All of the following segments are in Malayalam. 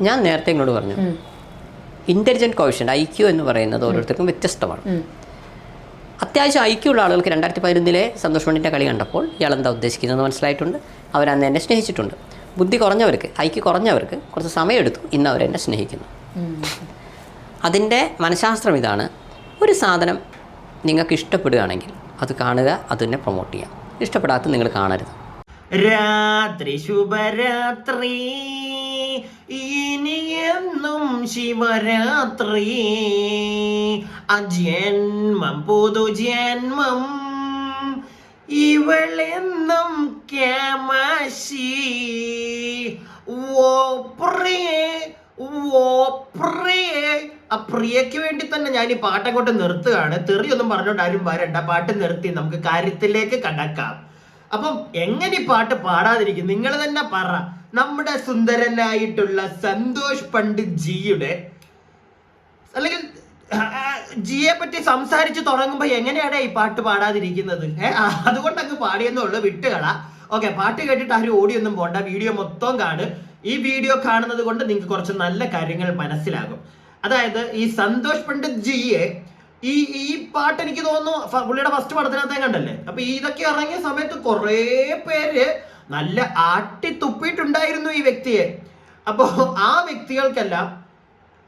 ഞാൻ നേരത്തെ ഇങ്ങോട്ട് പറഞ്ഞു. ഇന്റലിജന്റ് കോഷ്യന്റ് ഐ ക്യു എന്ന് പറയുന്നത് ഓരോരുത്തർക്കും വ്യത്യസ്തമാണ്. അത്യാവശ്യം ഐ ക്യു ഉള്ള ആളുകൾക്ക് രണ്ടായിരത്തി പതിനൊന്നിലെ സന്തോഷ് മണ്ണിന്റെ കളി കണ്ടപ്പോൾ ഇയാൾ എന്താ ഉദ്ദേശിക്കുന്നത് മനസ്സിലായിട്ടുണ്ട് അവരന്ന് എന്നെ സ്നേഹിച്ചിട്ടുണ്ട്. ബുദ്ധി കുറഞ്ഞവർക്ക് ഐ ക്യു കുറഞ്ഞവർക്ക് കുറച്ച് സമയമെടുത്തു. ഇന്ന് അവരെന്നെ സ്നേഹിക്കുന്നു. അതിന്റെ മനഃശാസ്ത്രം ഇതാണ്. ഒരു സാധനം നിങ്ങൾക്ക് ഇഷ്ടപ്പെടുകയാണെങ്കിൽ അത് കാണുക അതിനെ പ്രൊമോട്ട് ചെയ്യാം. ഇഷ്ടപ്പെടാത്ത നിങ്ങൾ കാണരുത്. രാത്രി ശുഭരാത്രി. ഇനിയെന്നും ശിവരാത്രി. അജന്മം പുതുജന്മം. ഇവളെന്നും കേമാശി ഓ പ്രിയേ ഓ പ്രിയേ ആ പ്രിയയ്ക്ക് വേണ്ടി തന്നെ ഞാൻ ഈ പാട്ടങ്ങോട്ട് നിർത്തുകയാണ്. തെറിയൊന്നും പറഞ്ഞോണ്ട് ആരും വരണ്ട. പാട്ട് നിർത്തി നമുക്ക് കാര്യത്തിലേക്ക് കടക്കാം. അപ്പം എങ്ങനെ പാട്ട് പാടാതിരിക്കും? നിങ്ങൾ തന്നെ പറ. നമ്മുടെ സുന്ദരനായിട്ടുള്ള സന്തോഷ് പണ്ഡിറ്റ് ജിയുടെ അല്ലെങ്കിൽ ജിയെ പറ്റി സംസാരിച്ച് തുടങ്ങുമ്പോ എങ്ങനെയാണ് ഈ പാട്ട് പാടാതിരിക്കുന്നത്? ഏഹ് അതുകൊണ്ട് അങ്ങ് പാടിയെന്നുള്ളു വിട്ടുകള. ഓക്കെ പാട്ട് കേട്ടിട്ട് ആരും ഓടിയൊന്നും പോണ്ട. വീഡിയോ മൊത്തം കാണ്. ഈ വീഡിയോ കാണുന്നത് കൊണ്ട് നിങ്ങൾക്ക് കുറച്ച് നല്ല കാര്യങ്ങൾ മനസ്സിലാകും. അതായത് ഈ സന്തോഷ് പണ്ഡിറ്റ് ജിയെ ഈ ഈ പാട്ട് എനിക്ക് തോന്നുന്നു പുള്ളിയുടെ ഫസ്റ്റ് പടത്തിനകത്തേ കണ്ടല്ലേ? അപ്പൊ ഇതൊക്കെ ഇറങ്ങിയ സമയത്ത് കുറേ പേര് നല്ല ആട്ടി തുപ്പിയിട്ടുണ്ടായിരുന്നു ഈ വ്യക്തിയെ. അപ്പോ ആ വ്യക്തികൾക്കെല്ലാം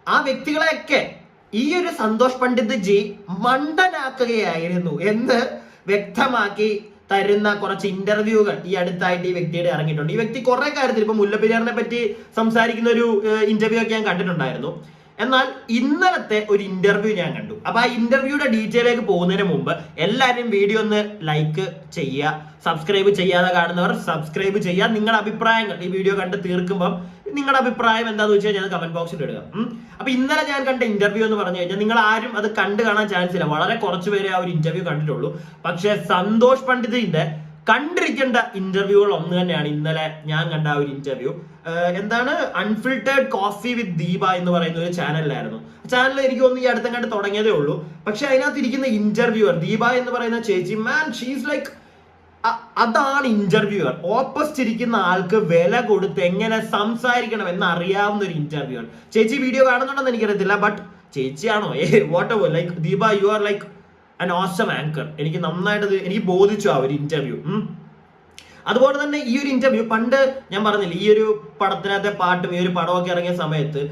ആ വ്യക്തികളെയൊക്കെ ഈ ഒരു സന്തോഷ് പണ്ഡിത് ജി മണ്ടനാക്കുകയായിരുന്നു എന്ന് വ്യക്തമാക്കി തരുന്ന കുറച്ച് ഇന്റർവ്യൂകൾ ഈ അടുത്തായിട്ട് ഈ വ്യക്തിയുടെ ഇറങ്ങിയിട്ടുണ്ട്. ഈ വ്യക്തി കുറെ കാര്യത്തിൽ ഇപ്പൊ മുല്ലപ്പെരിയാറിനെ പറ്റി സംസാരിക്കുന്ന ഒരു ഇന്റർവ്യൂ ഒക്കെ ഞാൻ കണ്ടിട്ടുണ്ടായിരുന്നു. എന്നാൽ ഇന്നലത്തെ ഒരു ഇന്റർവ്യൂ ഞാൻ കണ്ടു. അപ്പൊ ആ ഇന്റർവ്യൂയുടെ ഡീറ്റെയിലേക്ക് പോകുന്നതിന് മുമ്പ് എല്ലാവരും വീഡിയോ ഒന്ന് ലൈക്ക് ചെയ്യുക സബ്സ്ക്രൈബ് ചെയ്യാതെ കാണുന്നവർ സബ്സ്ക്രൈബ് ചെയ്യുക. നിങ്ങളുടെ അഭിപ്രായങ്ങൾ ഈ വീഡിയോ കണ്ട് തീർക്കുമ്പോൾ നിങ്ങളുടെ അഭിപ്രായം എന്താന്ന് വെച്ച് ഞാൻ കമന്റ് ബോക്സിൽ ഇടുക. അപ്പൊ ഇന്നലെ ഞാൻ കണ്ട ഇന്റർവ്യൂ എന്ന് പറഞ്ഞു കഴിഞ്ഞാൽ നിങ്ങൾ ആരും അത് കണ്ടു കാണാൻ ചാൻസ് ഇല്ല. വളരെ കുറച്ചു പേരെ ആ ഒരു ഇന്റർവ്യൂ കണ്ടിട്ടുള്ളൂ. പക്ഷേ സന്തോഷ് പണ്ഡിതിന്റെ കണ്ടിരിക്കേണ്ട ഇന്റർവ്യൂകൾ ഒന്ന് തന്നെയാണ് ഇന്നലെ ഞാൻ കണ്ട ആ ഒരു ഇന്റർവ്യൂ എന്താണ്? അൺഫിൽട്ടേഡ് കോഫി വിത്ത് ദീപ എന്ന് പറയുന്ന ഒരു ചാനലിലായിരുന്നു ചാനൽ എനിക്ക് ഒന്ന് ഈ അടുത്തും കണ്ട് തുടങ്ങിയതേ ഉള്ളൂ. പക്ഷെ അതിനകത്ത് ഇരിക്കുന്ന ഇന്റർവ്യൂവർ ദീപ എന്ന് പറയുന്ന ചേച്ചി മാൻ ഷീസ് ലൈക്ക് അതാണ് ഇന്റർവ്യൂവർ ഓപ്പോസിറ്റ് ഇരിക്കുന്ന ആൾക്ക് വില കൊടുത്ത് എങ്ങനെ സംസാരിക്കണം എന്ന് അറിയാവുന്ന ഒരു ഇന്റർവ്യൂവർ ചേച്ചി വീഡിയോ കാണുന്നുണ്ടെന്ന് എനിക്കറിയത്തില്ല but ചേച്ചിയാണോ? A what like Deepa you are like an awesome anchor എനിക്ക് നന്നായിട്ട് എനിക്ക് ബോധിച്ചു ആ ഒരു ഇന്റർവ്യൂ അതുപോലെ തന്നെ ഈ ഒരു ഇന്റർവ്യൂ പണ്ട് ഞാൻ പറഞ്ഞില്ല ഈ ഒരു പടത്തിനകത്തെ പാട്ടും ഈ ഒരു പടമൊക്കെ ഇറങ്ങിയ സമയത്ത്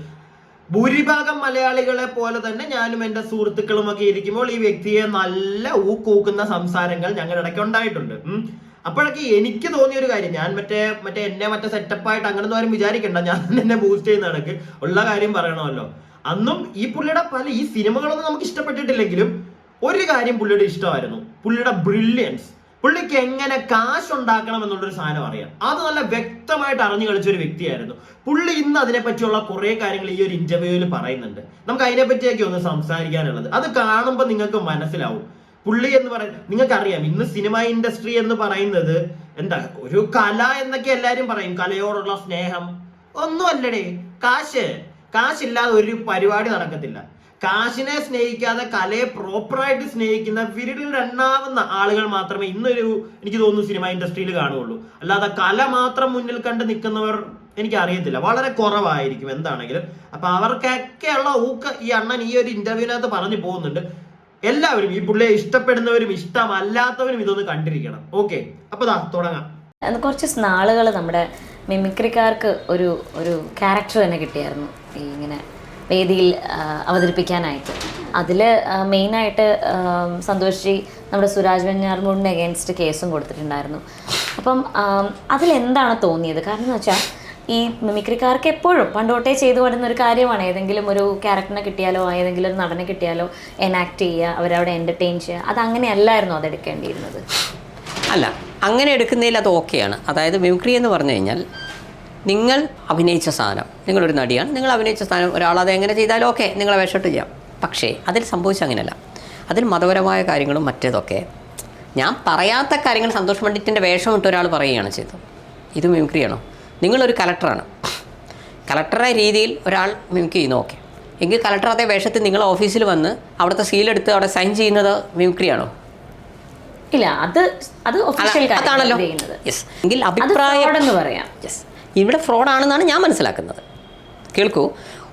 ഭൂരിഭാഗം മലയാളികളെ പോലെ തന്നെ ഞാനും എന്റെ സുഹൃത്തുക്കളും ഒക്കെ ഇരിക്കുമ്പോൾ ഈ വ്യക്തിയെ നല്ല ഊക്കൂക്കുന്ന സംസാരങ്ങൾ ഞങ്ങളുടെ ഇടയ്ക്ക് ഉണ്ടായിട്ടുണ്ട്. അപ്പോഴൊക്കെ എനിക്ക് തോന്നിയ ഒരു കാര്യം ഞാൻ മറ്റേ മറ്റേ എന്നെ മറ്റേ സെറ്റപ്പായിട്ട് അങ്ങനൊന്നും ആരും വിചാരിക്കണ്ട. ഞാൻ എന്നെ ബൂസ്റ്റ് ചെയ്യുന്ന ഇടയ്ക്ക് ഉള്ള കാര്യം പറയണമല്ലോ. അന്നും ഈ പുള്ളിയുടെ പല ഈ സിനിമകളൊന്നും നമുക്ക് ഇഷ്ടപ്പെട്ടിട്ടില്ലെങ്കിലും ഒരു കാര്യം പുള്ളിയുടെ ഇഷ്ടമായിരുന്നു. പുള്ളിയുടെ ബ്രില്യൻസ് പുള്ളിക്ക് എങ്ങനെ കാശ് ഉണ്ടാക്കണം എന്നുള്ളൊരു സാധനം അറിയാം. അത് നല്ല വ്യക്തമായിട്ട് അറിഞ്ഞു കളിച്ച ഒരു വ്യക്തിയായിരുന്നു. പുള്ളി ഇന്ന് അതിനെ പറ്റിയുള്ള കുറെ കാര്യങ്ങൾ ഈ ഒരു ഇന്റർവ്യൂവിൽ പറയുന്നുണ്ട്. നമുക്ക് അതിനെ പറ്റിയൊക്കെ ഒന്ന് സംസാരിക്കാനുള്ളത്. അത് കാണുമ്പോൾ നിങ്ങൾക്ക് മനസ്സിലാവും. പുള്ളി എന്ന് പറയുന്നത് നിങ്ങൾക്കറിയാം ഇന്ന് സിനിമ ഇൻഡസ്ട്രി എന്ന് പറയുന്നത് എന്താ ഒരു കല എന്നൊക്കെ എല്ലാരും പറയും. കലയോടുള്ള സ്നേഹം. ഒന്നും അല്ലടേ കാശ്. കാശില്ലാതെ ഒരു പരിപാടി നടക്കത്തില്ല. കാശിനെ സ്നേഹിക്കാതെ കലയെ പ്രോപ്പറായിട്ട് സ്നേഹിക്കുന്ന വിരലിൽ എണ്ണാവുന്ന ആളുകൾ മാത്രമേ ഇന്നൊരു എനിക്ക് തോന്നുന്നു സിനിമ ഇൻഡസ്ട്രിയിൽ കാണുകയുള്ളൂ. അല്ലാതെ കല മാത്രം മുന്നിൽ കണ്ട് നിൽക്കുന്നവർ എനിക്ക് അറിയത്തില്ല വളരെ കുറവായിരിക്കും എന്താണെങ്കിലും. അപ്പൊ അവർക്കൊക്കെയുള്ള ഊക്ക ഈ അണ്ണൻ ഈ ഒരു ഇന്റർവ്യൂവിനകത്ത് പറഞ്ഞു പോകുന്നുണ്ട്. എല്ലാവരും ഈ പുള്ളിയെ ഇഷ്ടപ്പെടുന്നവരും ഇഷ്ടമല്ലാത്തവരും ഇതൊന്ന് കണ്ടിരിക്കണം. ഓക്കെ അപ്പൊ ദാ തുടങ്ങാം. കുറച്ച് നാളുകൾ നമ്മുടെ മിമിക്രിക്കാർക്ക് ഒരു ഒരു ക്യാരക്ടർ തന്നെ കിട്ടിയായിരുന്നു. ഈ ഇങ്ങനെ വേദിയിൽ അവതരിപ്പിക്കാനായിട്ട്. അതിൽ മെയിനായിട്ട് സന്തോഷ് ജി നമ്മുടെ സുരാജ് വെഞ്ഞാർമൂടിന് അഗേൻസ്റ്റ് കേസും കൊടുത്തിട്ടുണ്ടായിരുന്നു. അപ്പം അതിലെന്താണ് തോന്നിയത്? കാരണം എന്ന് വെച്ചാൽ ഈ മിമിക്രിക്കാർക്ക് എപ്പോഴും പണ്ടോട്ടേ ചെയ്തു വരുന്ന ഒരു കാര്യമാണ്. ഏതെങ്കിലും ഒരു ക്യാരക്ടറിനെ കിട്ടിയാലോ ഏതെങ്കിലും ഒരു നടനെ കിട്ടിയാലോ എനാക്ട് ചെയ്യുക അവരവിടെ എന്റർടൈൻ ചെയ്യുക. അത് അങ്ങനെയല്ലായിരുന്നു അത് എടുക്കേണ്ടിയിരുന്നത് അല്ല അങ്ങനെ എടുക്കുന്നതിൽ അത് ഓക്കെയാണ് അതായത് മിമിക്രി എന്ന് പറഞ്ഞു കഴിഞ്ഞാൽ നിങ്ങൾ അഭിനയിച്ച സാധനം. നിങ്ങളൊരു നടിയാണ്. നിങ്ങൾ അഭിനയിച്ച സാധനം ഒരാളത് എങ്ങനെ ചെയ്താലും ഓക്കെ നിങ്ങളെ വേഷമിട്ട് ചെയ്യാം. പക്ഷേ അതിൽ സംഭവിച്ച അങ്ങനെയല്ല. അതിൽ മതപരമായ കാര്യങ്ങളും മറ്റേതൊക്കെ. ഞാൻ പറയാത്ത കാര്യങ്ങൾ സന്തോഷ് പണ്ഡിറ്റിന്റെ വേഷം ഇട്ട് ഒരാൾ പറയുകയാണ് ചെയ്തത്. ഇത് മിമിക്രിയാണോ നിങ്ങളൊരു കലക്ടറാണ് കലക്ടറെ രീതിയിൽ ഒരാൾ മിമിക്രി ചെയ്യുന്നു ഓക്കെ എങ്കിൽ കലക്ടർ അതേ വേഷത്തിൽ നിങ്ങൾ ഓഫീസിൽ വന്ന് അവിടുത്തെ സീലെടുത്ത് അവിടെ സൈൻ ചെയ്യുന്നത് മിമിക്രിയാണോ ഇല്ല അത് അത് അതാണല്ലോ. യെസ് എങ്കിൽ അഭിപ്രായം പറയാം. യെസ് ഇവിടെ ഫ്രോഡാണെന്നാണ് ഞാൻ മനസ്സിലാക്കുന്നത്. കേൾക്കൂ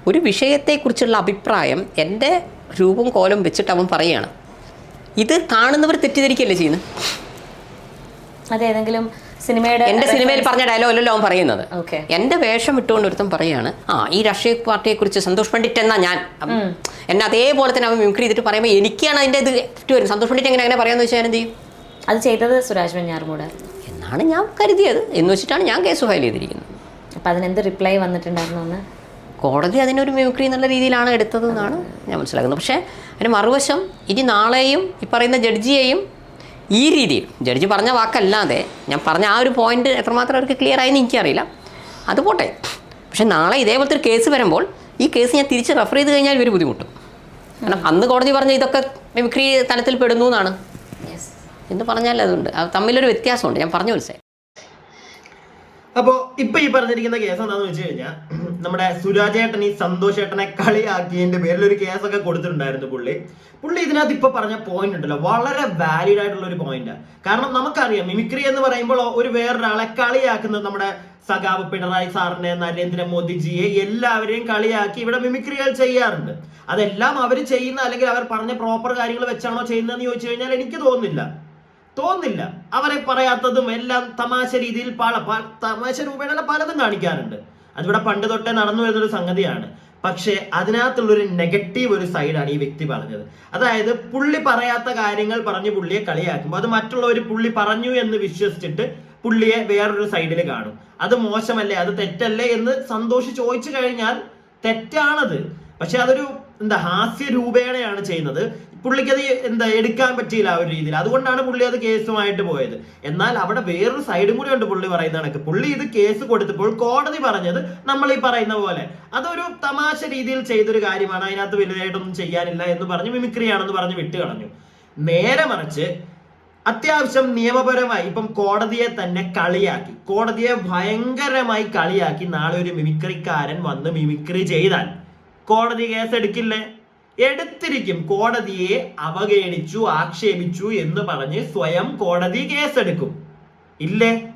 ഒരു വിഷയത്തെക്കുറിച്ചുള്ള അഭിപ്രായം എന്റെ രൂപം കോലം വെച്ചിട്ട് അവൻ പറയുകയാണ്. ഇത് കാണുന്നവർ തെറ്റിദ്ധരിക്കുകയല്ലേ ചെയ്യുന്നത് അതേതെങ്കിലും സിനിമയുടെ എന്റെ സിനിമയിൽ പറഞ്ഞ ഡയലോഗല്ലോ അവൻ പറയുന്നത്. എന്റെ വേഷം ഇട്ടുകൊണ്ട് ഒരുത്തം പറയാണ് ആ ഈ രാഷ്ട്രീയ പാർട്ടിയെക്കുറിച്ച് സന്തോഷ് പണ്ഡിറ്റ് എന്നാ ഞാൻ എന്നെ അതേപോലെ തന്നെ അവൻ മിമിക്രി ചെയ്തിട്ട് പറയുമ്പോൾ എനിക്കാണ് അതിന്റെ ഇത് വരും. സന്തോഷ് പണ്ഡിറ്റ് എങ്ങനെ അങ്ങനെ പറയാമെന്ന് വെച്ചാൽ എന്ത് ചെയ്യും? അത് ചെയ്തത് സുരാജ് വെഞ്ഞാറുമൂടായിരുന്നു എന്നാണ് ഞാൻ കരുതിയത് എന്ന് വെച്ചിട്ടാണ് ഞാൻ കേസ് ഫയൽ ചെയ്തിരിക്കുന്നത്. അപ്പം അതിനെന്ത് റിപ്ലൈ വന്നിട്ടുണ്ടായിരുന്നു കോടതി അതിനൊരു മിമിക്രി എന്നുള്ള രീതിയിലാണ് എടുത്തത് എന്നാണ് ഞാൻ മനസ്സിലാക്കുന്നത്. പക്ഷേ അതിന് മറുവശം ഇനി നാളെയും ഈ പറയുന്ന ജഡ്ജിയെയും ഈ രീതിയിൽ ജഡ്ജി പറഞ്ഞ വാക്കല്ലാതെ ഞാൻ പറഞ്ഞ ആ ഒരു പോയിന്റ് എത്രമാത്രം അവർക്ക് ക്ലിയർ ആയെന്ന് എനിക്കറിയില്ല. അത് പോട്ടെ. പക്ഷേ നാളെ ഇതേപോലത്തെ ഒരു കേസ് വരുമ്പോൾ ഈ കേസ് ഞാൻ തിരിച്ച് റെഫർ ചെയ്ത് കഴിഞ്ഞാൽ ഇവർ ബുദ്ധിമുട്ടും. കാരണം അന്ന് കോടതി പറഞ്ഞ ഇതൊക്കെ മിമിക്രി തലത്തിൽ പെടുന്നു എന്നാണ്. എന്ന് പറഞ്ഞാൽ അതുണ്ട്. അത് തമ്മിലൊരു വ്യത്യാസമുണ്ട്. ഞാൻ പറഞ്ഞു മനസ്സേ അപ്പോ ഇപ്പൊ ഈ പറഞ്ഞിരിക്കുന്ന കേസ് എന്താണെന്ന് വെച്ച് കഴിഞ്ഞാൽ നമ്മുടെ സുരാജേട്ടൻ ഈ സന്തോഷേട്ടനെ കളിയാക്കിയതിന്റെ പേരിൽ ഒരു കേസൊക്കെ കൊടുത്തിട്ടുണ്ടായിരുന്നു പുള്ളി. പുള്ളി ഇതിനകത്ത് ഇപ്പൊ പറഞ്ഞ പോയിന്റ് ഉണ്ടല്ലോ. വളരെ വാലിഡ് ആയിട്ടുള്ള ഒരു പോയിന്റ് കാരണം നമുക്കറിയാം മിമിക്രി എന്ന് പറയുമ്പോൾ ഒരു വേറൊരാളെ കളിയാക്കുന്നത് നമ്മുടെ സഖാവ് പിണറായി സാറിനെ നരേന്ദ്രമോദിജിയെ എല്ലാവരെയും കളിയാക്കി ഇവിടെ മിമിക്രികൾ ചെയ്യാറുണ്ട്. അതെല്ലാം അവർ ചെയ്യുന്ന അല്ലെങ്കിൽ അവർ പറഞ്ഞ പ്രോപ്പർ കാര്യങ്ങൾ വെച്ചാണോ ചെയ്യുന്നതെന്ന് ചോദിച്ചു കഴിഞ്ഞാൽ എനിക്ക് തോന്നുന്നില്ല. തോന്നില്ല. അവരെ പറയാത്തതും എല്ലാം തമാശ രീതിയിൽ പല തമാശ രൂപേണ പലതും കാണിക്കാറുണ്ട്. അതിവിടെ പണ്ട് തൊട്ടേ നടന്നു വരുന്നൊരു സംഗതിയാണ്. പക്ഷേ അതിനകത്തുള്ളൊരു നെഗറ്റീവ് ഒരു സൈഡാണ് ഈ വ്യക്തി പറഞ്ഞത്. അതായത് പുള്ളി പറയാത്ത കാര്യങ്ങൾ പറഞ്ഞ് പുള്ളിയെ കളിയാക്കുമ്പോൾ അത് മറ്റുള്ളവർ പുള്ളി പറഞ്ഞു എന്ന് വിശ്വസിച്ചിട്ട് പുള്ളിയെ വേറൊരു സൈഡിൽ കാണും. അത് മോശമല്ലേ? അത് തെറ്റല്ലേ? എന്ന് സന്തോഷ് ചോദിച്ചു കഴിഞ്ഞാൽ തെറ്റാണത്. പക്ഷെ അതൊരു എന്താ ഹാസ്യ രൂപേണയാണ് ചെയ്യുന്നത്. പുള്ളിക്ക് അത് എന്താ എടുക്കാൻ പറ്റിയില്ല ആ ഒരു രീതിയിൽ. അതുകൊണ്ടാണ് പുള്ളി അത് കേസുമായിട്ട് പോയത്. എന്നാൽ അവിടെ വേറൊരു സൈഡും കൂടി ഉണ്ട് പുള്ളി പറയുന്ന കണക്ക്. പുള്ളി ഇത് കേസ് കൊടുത്തപ്പോൾ കോടതി പറഞ്ഞത് നമ്മൾ ഈ പറയുന്ന പോലെ. അതൊരു തമാശ രീതിയിൽ ചെയ്തൊരു കാര്യമാണ്. അതിനകത്ത് വലുതായിട്ടൊന്നും ചെയ്യാനില്ല എന്ന് പറഞ്ഞ് മിമിക്രിയാണെന്ന് പറഞ്ഞ് വിട്ട് കളഞ്ഞു. നേരെ മറിച്ച് അത്യാവശ്യം നിയമപരമായി ഇപ്പം കോടതിയെ തന്നെ കളിയാക്കി. കോടതിയെ ഭയങ്കരമായി കളിയാക്കി നാളെ ഒരു മിമിക്രിക്കാരൻ വന്ന് മിമിക്രി ചെയ്താൽ. കോടതി കേസ് എടുക്കില്ലേ? എടുത്തിരിക്കും. കോടതിയെ അവഗണിച്ചു ആക്ഷേപിച്ചു എന്ന് പറഞ്ഞ് സ്വയം കോടതി കേസെടുക്കും. ഇല്ലേ?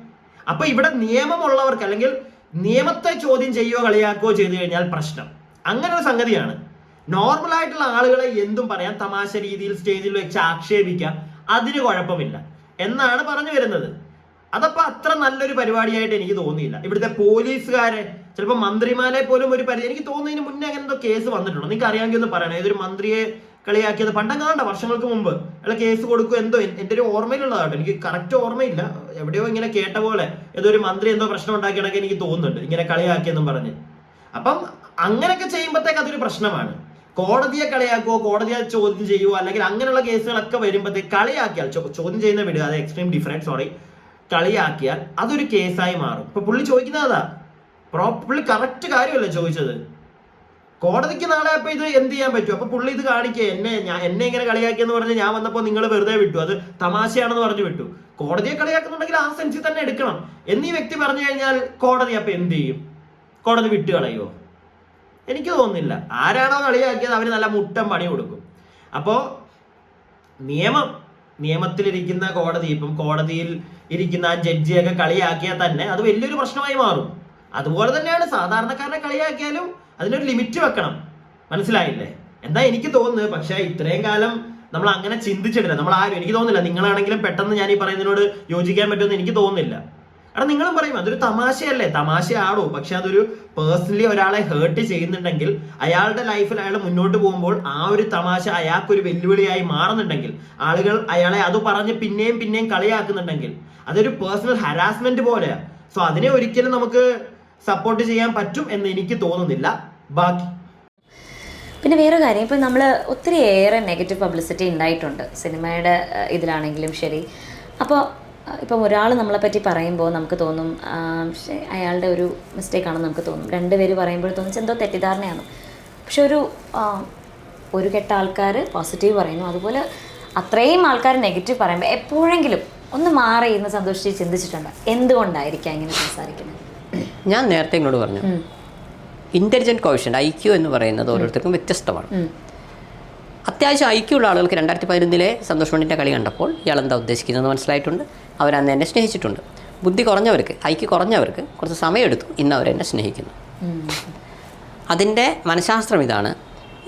അപ്പൊ ഇവിടെ നിയമമുള്ളവർക്ക് അല്ലെങ്കിൽ നിയമത്തെ ചോദ്യം ചെയ്യുകയോ കളിയാക്കുകയോ ചെയ്തു കഴിഞ്ഞാൽ പ്രശ്നം. അങ്ങനെ ഒരു സംഗതിയാണ്. നോർമൽ ആയിട്ടുള്ള ആളുകളെ എന്തും പറയാം തമാശ രീതിയിൽ സ്റ്റേജിൽ വെച്ച് ആക്ഷേപിക്കാം അതിന് കുഴപ്പമില്ല. എന്നാണ് പറഞ്ഞു വരുന്നത്. അതപ്പോ അത്ര നല്ലൊരു പരിപാടിയായിട്ട് എനിക്ക് തോന്നിയില്ല. ഇവിടുത്തെ പോലീസുകാരെ ചിലപ്പോൾ മന്ത്രിമാരെ പോലും ഒരു പരിധി എനിക്ക് തോന്നുന്നതിന് മുന്നേ അങ്ങനെ എന്തോ കേസ് വന്നിട്ടുണ്ടോ. നിങ്ങൾക്ക് അറിയാമെങ്കിൽ ഒന്ന് പറയണേ. ഏതൊരു മന്ത്രിയെ കളിയാക്കിയത് പണ്ടങ്ങാണ്ട വർഷങ്ങൾക്ക് മുമ്പ്. അയാൾ കേസ് കൊടുക്കും എന്തോ? എന്റെ ഒരു ഓർമ്മയിലുള്ളതാട്ടോ. എനിക്ക് കറക്റ്റ് ഓർമ്മയില്ല. എവിടെയോ ഇങ്ങനെ കേട്ട പോലെ ഏതോ ഒരു മന്ത്രി എന്തോ പ്രശ്നം ഉണ്ടാക്കിയതൊക്കെ എനിക്ക് തോന്നുന്നുണ്ട്. ഇങ്ങനെ കളിയാക്കിയെന്നും പറഞ്ഞ്. അപ്പം അങ്ങനെയൊക്കെ ചെയ്യുമ്പോഴത്തേക്ക് അതൊരു പ്രശ്നമാണ്. കോടതിയെ കളിയാക്കുവോ കോടതിയെ ചോദ്യം ചെയ്യുവോ അല്ലെങ്കിൽ അങ്ങനെയുള്ള കേസുകളൊക്കെ വരുമ്പോഴത്തേക്ക് കളിയാക്കിയാൽ ചോദ്യം ചെയ്യുന്ന വിടുക അത് എക്സ്ട്രീം ഡിഫറൻസ് സോറി കളിയാക്കിയാൽ അതൊരു കേസായി മാറും. ഇപ്പൊ പുള്ളി ചോദിക്കുന്നത് പ്രോ പുള്ളി കറക്റ്റ് കാര്യമല്ലേ ചോദിച്ചത്? കോടതിക്ക് നാളെ അപ്പൊ ഇത് എന്ത് ചെയ്യാൻ പറ്റും? അപ്പൊ പുള്ളി ഇത് കാണിക്കുക എന്നെ ഞാൻ എന്നെ ഇങ്ങനെ കളിയാക്കിയെന്ന് പറഞ്ഞ് ഞാൻ വന്നപ്പോൾ നിങ്ങൾ വെറുതെ വിട്ടു. അത് തമാശയാണെന്ന് പറഞ്ഞു വിട്ടു. കോടതിയെ കളിയാക്കുന്നുണ്ടെങ്കിൽ ആ സെൻസിൽ തന്നെ എടുക്കണം. എന്നീ വ്യക്തി പറഞ്ഞു കഴിഞ്ഞാൽ കോടതി അപ്പൊ എന്ത് ചെയ്യും? കോടതി വിട്ട് കളയുമോ എനിക്ക് തോന്നുന്നില്ല. ആരാണോ കളിയാക്കിയത് അവന് നല്ല മുട്ടം പണി കൊടുക്കും. അപ്പോ നിയമം നിയമത്തിലിരിക്കുന്ന കോടതി ഇപ്പം കോടതിയിൽ ഇരിക്കുന്ന ആ ജഡ്ജിയൊക്കെ കളിയാക്കിയാൽ തന്നെ അത് വലിയൊരു പ്രശ്നമായി മാറും. അതുപോലെ തന്നെയാണ് സാധാരണക്കാരനെ കളിയാക്കിയാലും അതിനൊരു ലിമിറ്റ് വെക്കണം. മനസ്സിലായില്ലേ? എന്താ എനിക്ക് തോന്നുന്നത്? പക്ഷേ ഇത്രയും കാലം നമ്മൾ അങ്ങനെ ചിന്തിച്ചിട്ടില്ല. നമ്മൾ ആരും എനിക്ക് തോന്നുന്നില്ല. നിങ്ങളാണെങ്കിലും പെട്ടെന്ന് ഞാൻ ഈ പറയുന്നതിനോട് യോജിക്കാൻ പറ്റുമെന്ന് എനിക്ക് തോന്നുന്നില്ല. എടാ നിങ്ങളും പറയും അതൊരു തമാശയല്ലേ? തമാശയാണോ പക്ഷെ അതൊരു പേഴ്സണലി ഒരാളെ ഹേർട്ട് ചെയ്യുന്നുണ്ടെങ്കിൽ അയാളുടെ ലൈഫിൽ അയാൾ മുന്നോട്ട് പോകുമ്പോൾ ആ ഒരു തമാശ അയാൾക്കൊരു വെല്ലുവിളിയായി മാറുന്നുണ്ടെങ്കിൽ ആളുകൾ അയാളെ അത് പറഞ്ഞ് പിന്നെയും പിന്നെയും കളിയാക്കുന്നുണ്ടെങ്കിൽ അതൊരു പേഴ്സണൽ ഹരാസ്മെന്റ് പോലെയാ. സോ അതിനെ ഒരിക്കലും നമുക്ക് സപ്പോർട്ട് ചെയ്യാൻ പറ്റും എന്ന് എനിക്ക് തോന്നുന്നില്ല. ബാക്കി. പിന്നെ വേറെ കാര്യം ഇപ്പം നമ്മൾ ഒത്തിരിയേറെ നെഗറ്റീവ് പബ്ലിസിറ്റി ഉണ്ടായിട്ടുണ്ട്. സിനിമയുടെ ഇതിലാണെങ്കിലും ശരി. അപ്പോൾ ഇപ്പം ഒരാൾ നമ്മളെ പറ്റി പറയുമ്പോൾ നമുക്ക് തോന്നും പക്ഷേ അയാളുടെ ഒരു മിസ്റ്റേക്ക് ആണെന്ന് നമുക്ക് തോന്നും. രണ്ടുപേര് പറയുമ്പോൾ തോന്നിച്ച് എന്തോ തെറ്റിദ്ധാരണയാണ്. പക്ഷെ ഒരു ഒരു കെട്ട ആൾക്കാർ പോസിറ്റീവ് പറയുന്നു. അതുപോലെ അത്രയും ആൾക്കാർ നെഗറ്റീവ് പറയുമ്പോൾ എപ്പോഴെങ്കിലും ഒന്ന് മാറി ഇന്ന് സന്തോഷിച്ച് ചിന്തിച്ചിട്ടുണ്ട്? എന്തുകൊണ്ടായിരിക്കാം ഇങ്ങനെ സംസാരിക്കുന്നത്? ഞാൻ നേരത്തെ ഇങ്ങോട്ട് പറഞ്ഞു. ഇന്റലിജന്റ് കോഷൻ ഐ ക്യു എന്ന് പറയുന്നത് ഓരോരുത്തർക്കും വ്യത്യസ്തമാണ്. അത്യാവശ്യം ഐക്യമുള്ള ആളുകൾക്ക് രണ്ടായിരത്തി പതിനൊന്നിലെ സന്തോഷ് കളി കണ്ടപ്പോൾ ഇയാൾ എന്താ ഉദ്ദേശിക്കുന്നതെന്ന് മനസ്സിലായിട്ടുണ്ട്. അവരന്ന് എന്നെ സ്നേഹിച്ചിട്ടുണ്ട്. ബുദ്ധി കുറഞ്ഞവർക്ക് ഐ കുറഞ്ഞവർക്ക് കുറച്ച് സമയമെടുത്തു. ഇന്ന് അവരെന്നെ സ്നേഹിക്കുന്നു. അതിന്റെ മനഃശാസ്ത്രം ഇതാണ്.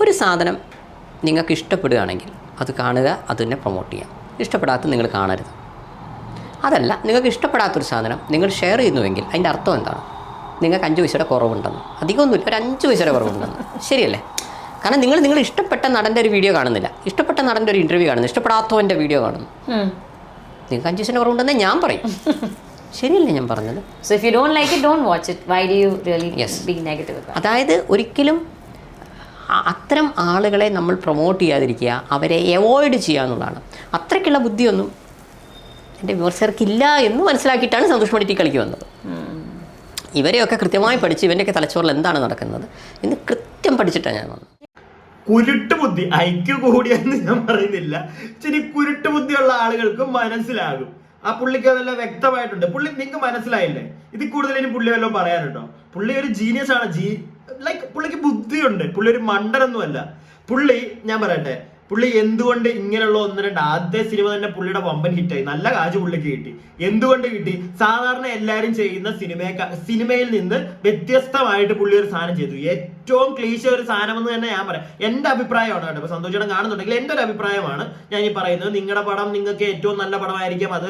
ഒരു സാധനം നിങ്ങൾക്ക് ഇഷ്ടപ്പെടുകയാണെങ്കിൽ അത് കാണുക അതിനെ പ്രൊമോട്ട് ചെയ്യാം. ഇഷ്ടപ്പെടാത്ത നിങ്ങൾ കാണരുത്. അതല്ല നിങ്ങൾക്ക് ഇഷ്ടപ്പെടാത്തൊരു സാധനം നിങ്ങൾ ഷെയർ ചെയ്യുന്നുവെങ്കിൽ അതിന്റെ അർത്ഥം എന്താണ്? നിങ്ങൾക്ക് അഞ്ച് പൈസയുടെ കുറവുണ്ടെന്ന്. അധികമൊന്നുമില്ല ഒരു അഞ്ച് പൈസയുടെ കുറവുണ്ടെന്ന്. ശരിയല്ലേ? കാരണം നിങ്ങൾ നിങ്ങൾ ഇഷ്ടപ്പെട്ട നടന്റെ ഒരു വീഡിയോ കാണുന്നില്ല. ഇഷ്ടപ്പെട്ട നടന്റെ ഒരു ഇന്റർവ്യൂ കാണുന്നു ഇഷ്ടപ്പെടാത്തവന്റെ വീഡിയോ കാണുന്നു. നിങ്ങൾക്ക് അഞ്ച് പൈസയുടെ കുറവുണ്ടെന്നേ ഞാൻ പറയും. ശരിയല്ലേ ഞാൻ പറഞ്ഞത്? So if you like watch. Why negative about it? അതായത് ഒരിക്കലും അത്തരം ആളുകളെ നമ്മൾ പ്രൊമോട്ട് ചെയ്യാതിരിക്കുക അവരെ അവോയ്ഡ് ചെയ്യുക എന്നുള്ളതാണ്. അത്രയ്ക്കുള്ള ബുദ്ധിയൊന്നും എന്റെ വിമർശകർക്കില്ല എന്ന് മനസ്സിലാക്കിയിട്ടാണ് സന്തോഷ് പണ്ഡിറ്റ് ഈ കളിക്ക് വന്നത്. ഇവരെയൊക്കെ കൃത്യമായി പഠിച്ച് ഇവന്റെയൊക്കെ തലച്ചോറിൽ എന്താണ് നടക്കുന്നത് എന്ന് കൃത്യം പഠിച്ചിട്ടാണ് ഞാൻ വന്നത്. കുരുട്ട് ബുദ്ധി. ഐക്യു കൂടിയെന്ന് ഞാൻ പറയുന്നില്ല. ഇച്ചിരി കുരുട്ട് ബുദ്ധിയുള്ള ആളുകൾക്ക് മനസ്സിലാകും. ആ പുള്ളിക്ക് അതെല്ലാം വ്യക്തമായിട്ടുണ്ട്. പുള്ളി നിങ്ങൾക്ക് മനസ്സിലായില്ലേ? ഇത് കൂടുതൽ ഇനി പുള്ളി വല്ലതും പറയാനുണ്ടോ? പുള്ളി ഒരു ജീനിയസ് ആണ്. ജീ ലൈക്ക് പുള്ളിക്ക് ബുദ്ധിയുണ്ട്. പുള്ളി ഒരു മണ്ടനൊന്നുമല്ല. പുള്ളി ഞാൻ പറയട്ടെ പുള്ളി എന്തുകൊണ്ട് ഇങ്ങനെയുള്ള ഒന്ന് രണ്ട് ആദ്യ സിനിമ തന്നെ പുള്ളിയുടെ വമ്പൻ ഹിറ്റായി നല്ല കാശ് പുള്ളിക്ക് കിട്ടി. എന്തുകൊണ്ട് കിട്ടി? സാധാരണ എല്ലാവരും ചെയ്യുന്ന സിനിമയെ സിനിമയിൽ നിന്ന് വ്യത്യസ്തമായിട്ട് പുള്ളി ഒരു സാധനം ചെയ്തു. ഏറ്റവും ക്ലീശ ഒരു സാധനം എന്ന് തന്നെ ഞാൻ പറയാം. എന്റെ അഭിപ്രായമാണ് കേട്ടോ. ഇപ്പൊ സന്തോഷം കാണുന്നുണ്ടെങ്കിൽ എന്റെ ഒരു അഭിപ്രായമാണ് ഞാൻ ഈ പറയുന്നത്. നിങ്ങളുടെ പടം നിങ്ങൾക്ക് ഏറ്റവും നല്ല പടമായിരിക്കാം. അത്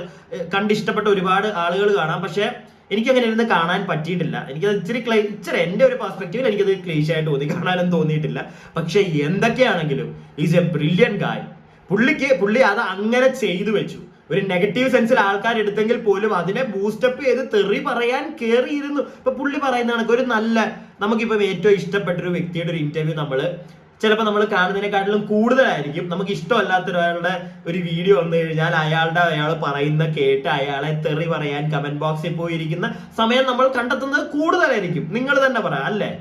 കണ്ടിഷ്ടപ്പെട്ട ഒരുപാട് ആളുകൾ കാണാം. പക്ഷേ എനിക്ക് അങ്ങനെ ഇരുന്ന് കാണാൻ പറ്റിയിട്ടില്ല. എനിക്കത് ഇച്ചിരി ക്ലൈ ഇച്ചിരി എന്റെ ഒരു പെർസ്പെക്റ്റീവിൽ എനിക്കത് ക്ലീശായിട്ട് തോന്നി കാണാനും തോന്നിയിട്ടില്ല. പക്ഷെ എന്തൊക്കെയാണെങ്കിലും ഈസ് എ ബ്രില്യൻ ഗായ് പുള്ളിക്ക് പുള്ളി അത് അങ്ങനെ ചെയ്തു വെച്ചു. ഒരു നെഗറ്റീവ് സെൻസിൽ ആൾക്കാർ എടുത്തെങ്കിൽ പോലും അതിനെ ബൂസ്റ്റപ്പ് ചെയ്ത് തെറി പറയാൻ കയറിയിരുന്നു ഇപ്പൊ പുള്ളി പറയുന്ന കണക്ക് ഒരു നല്ല നമുക്കിപ്പം ഏറ്റവും ഇഷ്ടപ്പെട്ട ഒരു വ്യക്തിയുടെ ഒരു ഇന്റർവ്യൂ നമ്മൾ ചിലപ്പോൾ നമ്മൾ കാണുന്നതിനെക്കാട്ടിലും കൂടുതലായിരിക്കും. നമുക്ക് ഇഷ്ടമല്ലാത്ത ഒരാളുടെ ഒരു വീഡിയോ വന്നു കഴിഞ്ഞാൽ അയാളുടെ അയാൾ പറയുന്ന കേട്ട് അയാളെ തെറി പറയാൻ കമന്റ് ബോക്സിൽ പോയിരിക്കുന്ന സമയം നമ്മൾ കണ്ടെത്തുന്നത് കൂടുതലായിരിക്കും. നിങ്ങൾ തന്നെ പറയാം അല്ലേ?